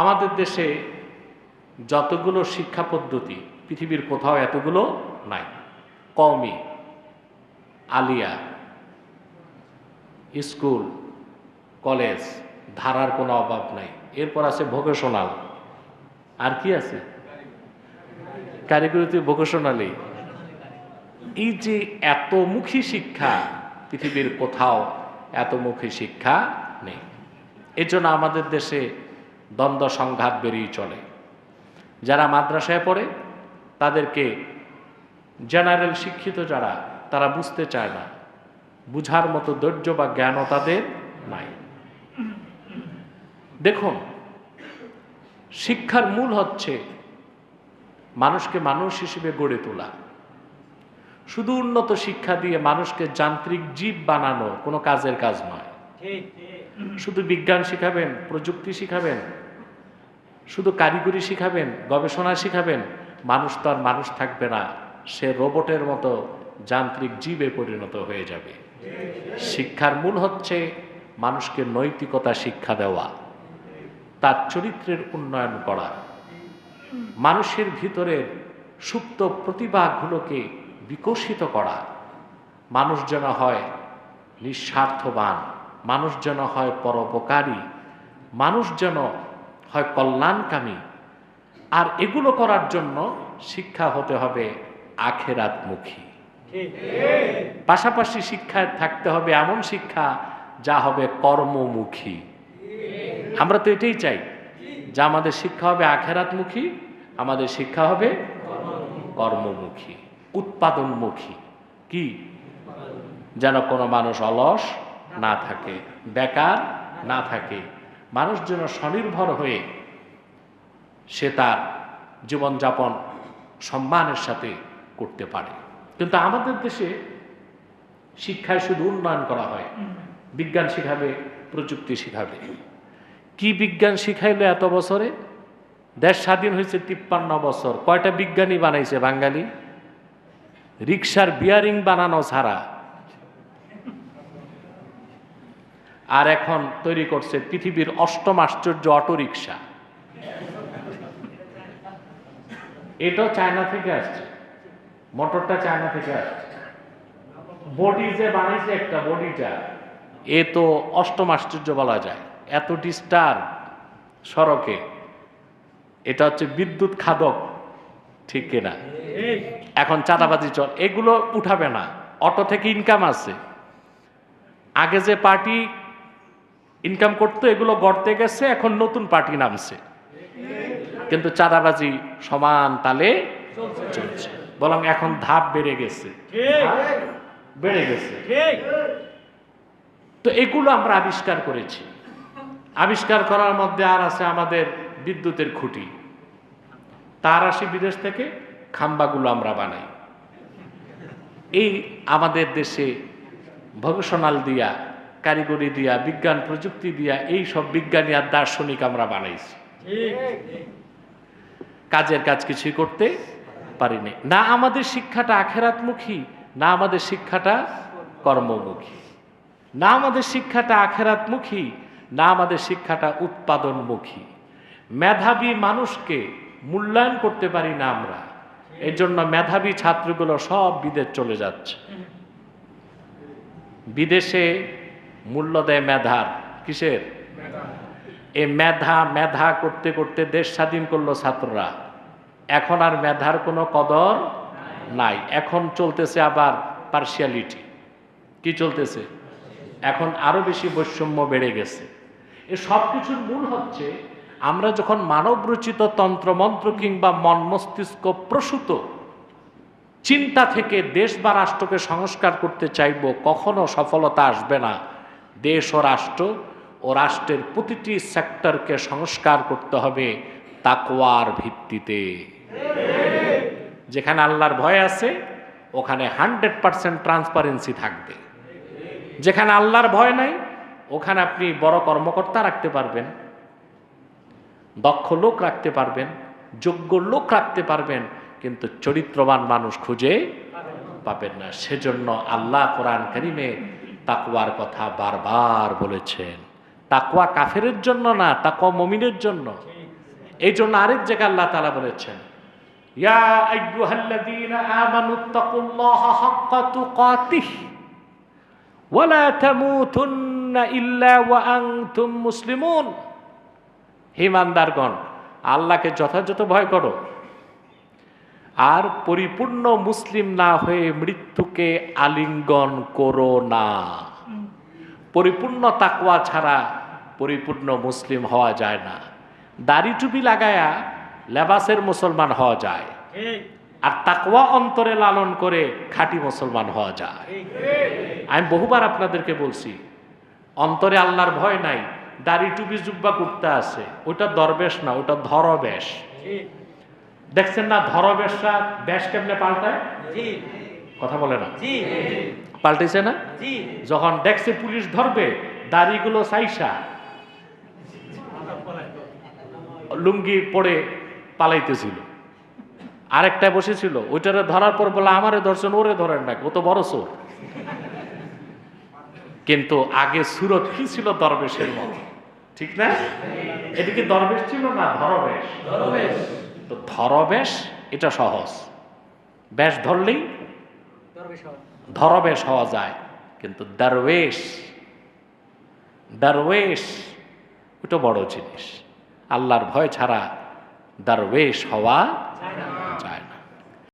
আমাদের দেশে যতগুলো শিক্ষা পদ্ধতি, পৃথিবীর কোথাও এতগুলো নাই। কওমি, আলিয়া, স্কুল, কলেজ, ধারার কোনো অভাব নাই। এরপর আছে ভোকেশনাল। আর কি আছে? কারিগরিতে ভোকেশনালি। এই যে এতমুখী শিক্ষা, পৃথিবীর কোথাও এতমুখী শিক্ষা নেই। এজন্য আমাদের দেশে দ্বন্দ্ব সংঘাত বেরিয়ে চলে। যারা মাদ্রাসায় পড়ে, তাদেরকে জেনারেল শিক্ষিত যারা, তারা বুঝতে চায় না। বুঝার মতো ধৈর্য বা জ্ঞানও তাদের নাই। দেখুন, শিক্ষার মূল হচ্ছে মানুষকে মানুষ হিসেবে গড়ে তোলা। শুধু উন্নত শিক্ষা দিয়ে মানুষকে যান্ত্রিক জীব বানানো কোনো কাজের কাজ নয়। শুধু বিজ্ঞান শিখাবেন, প্রযুক্তি শিখাবেন, শুধু কারিগরি শিখাবেন, গবেষণা শিখাবেন, মানুষ তো আর মানুষ থাকবে না, সে রোবটের মতো যান্ত্রিক জীবে পরিণত হয়ে যাবে। শিক্ষার মূল হচ্ছে মানুষকে নৈতিকতা শিক্ষা দেওয়া, তার চরিত্রের উন্নয়ন করা। মানুষের ভিতরের সুপ্ত প্রতিভাগুলোকে বিকশিত করা। মানুষ যেন হয় নিঃস্বার্থবান। মানুষ যেন হয় পরোপকারী, মানুষ যেন হয় কল্যাণকামী। আর এগুলো করার জন্য শিক্ষা হতে হবে আখেরাতমুখী। পাশাপাশি শিক্ষায় থাকতে হবে এমন শিক্ষা যা হবে কর্মমুখী। আমরা তো এটাই চাই যা আমাদের শিক্ষা হবে আখেরাতমুখী, আমাদের শিক্ষা হবে কর্মমুখী, উৎপাদনমুখী। কি? যেন কোনো মানুষ অলস না থাকে। বেকার না থাকে। মানুষ যেন স্বনির্ভর হয়ে সে তার জীবনযাপন সম্মানের সাথে করতে পারে। কিন্তু আমাদের দেশে শিক্ষায় শুধু উন্নয়ন করা হয়। বিজ্ঞান শিখাবে, প্রযুক্তি শিখাবে। কি বিজ্ঞান শিখাইলো এত বছরে? দেশ স্বাধীন হয়েছে তিপ্পান্ন বছর। কয়টা বিজ্ঞানী বানাইছে বাঙালি? রিক্সার বিয়ারিং বানানো ছাড়া আর এখন তৈরি করছে পৃথিবীর অষ্টম আশ্চর্য অটো রিক্সা এটাও চায়না থেকে আসছে। মোটরটা চায়না থেকে আসছে। বডি যে বানিয়েছে একটা বডিটা, এ তো অষ্টম আশ্চর্য বলা যায়। এতটি স্টার সড়কে, এটা হচ্ছে বিদ্যুৎ খাদক, ঠিক কিনা? এখন চাঁদাবাজি চল, এগুলো উঠাবে না। অটো থেকে ইনকাম আছে। আগে যে পার্টি ইনকাম করতো, এগুলো গড়তে গেছে, এখন নতুন পার্টি নামছে। কিন্তু চাঁদাবাজি সমান তালে চলছে। বরং এখন ধাপ বেড়ে গেছে। বেড়ে গেছে। তো এগুলো আমরা আবিষ্কার করেছি। আবিষ্কার করার মধ্যে আর আছে আমাদের বিদ্যুতের খুঁটি। তার আসি বিদেশ থেকে, খাম্বাগুলো আমরা বানাই। এই আমাদের দেশে ভোকেশনাল দিয়া কারিগরি দিয়া বিজ্ঞান প্রযুক্তি দিয়া এই সব বিজ্ঞানী আর দার্শনিক আমরা বানাইছি। কাজের কাজ কিছুই করতে পারিনি। না আমাদের শিক্ষাটা আখেরাতমুখী না আমাদের শিক্ষাটা কর্মমুখী। না আমাদের শিক্ষাটা আখেরাতমুখী না আমাদের শিক্ষাটা উৎপাদনমুখী। মেধাবী মানুষকে মূল্যায়ন করতে পারি না আমরা। এর জন্য মেধাবী ছাত্রগুলো সব বিদেশ চলে যাচ্ছে। বিদেশে মূল্য দেয় মেধার কিসের? এ মেধা মেধা করতে করতে দেশ স্বাধীন করল ছাত্ররা। এখন আর মেধার কোনো কদর নাই। এখন চলতেছে আবার পার্সিয়ালিটি কি চলতেছে? এখন আরও বেশি বৈষম্য বেড়ে গেছে। এ সব কিছুর মূল হচ্ছে আমরা যখন মানবরচিত তন্ত্রমন্ত্র কিংবা মন মস্তিষ্ক প্রসূত চিন্তা থেকে দেশ বা রাষ্ট্রকে সংস্কার করতে চাইব কখনো সফলতা আসবে না। দেশ ও রাষ্ট্র ও রাষ্ট্রের প্রতিটি সেক্টরকে সংস্কার করতে হবে তাকওয়ার ভিত্তিতে। যেখানে আল্লাহর ভয় আছে, ওখানে হান্ড্রেড পার্সেন্ট ট্রান্সপারেন্সি থাকবে। যেখানে আল্লাহর ভয় নাই, ওখানে আপনি বড় কর্মকর্তা রাখতে পারবেন, দক্ষ লোক রাখতে পারবেন, যোগ্য লোক রাখতে পারবেন, কিন্তু চরিত্রবান মানুষ খুঁজে পাবেন না। সেজন্য আল্লাহ কোরআন করিমে তাকওয়ার কথা বারবার বলেছেন। তাকওয়া কাফেরের জন্য না, তাকওয়া মমিনের জন্য। এই জন্য আরেক জায়গায় আল্লাহ তালা বলেছেন, ইয়া তামুতুন্না ইল্লা ওয়া মুসলিমুন। ইমানদারগণ, আল্লাহকে যথাযথ ভয় করো। আর পরিপূর্ণ মুসলিম না হয়ে মৃত্যুকে আলিঙ্গন করো না। পরিপূর্ণ তাকুয়া ছাড়া পরিপূর্ণ মুসলিম হওয়া যায় না। দাড়ি টুপি লাগায়া লেবাসের মুসলমান হওয়া যায়। আর তাকুয়া অন্তরে লালন করে খাঁটি মুসলমান হওয়া যায়। আমি বহুবার আপনাদেরকে বলছি, অন্তরে আল্লাহর ভয় নাই, দাড়ি টুপি জুব্বা করতে আছে, ওটা দরবেশ না, ওটা ধরবেশ। দেখছেন না ধরবেশরা বেশ কেমনে পাল্টায়? কথা বলে না। পাল্টেছে না? যখন দেখছে পুলিশ ধরবে দাড়িগুলো সাইসা লুঙ্গি পরে পালাইতেছিল। আরেকটা বসেছিল ওইটারে ধরার পর বলে আমারে ধরছেন ওরে ধরেন না ও তো বড় চোর। কিন্তু আগে সুরত কি ছিল দরবেশের মতো? ঠিক না? এদিকে দরবেশ ছিল না ধরবেশ। তো ধরবেশ এটা সহজ বেশ ধরলেই ধরবেশ হওয়া। যায়, কিন্তু দারবেশ দারবেশ, ওটা বড় জিনিস আল্লাহর ভয় ছাড়া দারবেশ হওয়া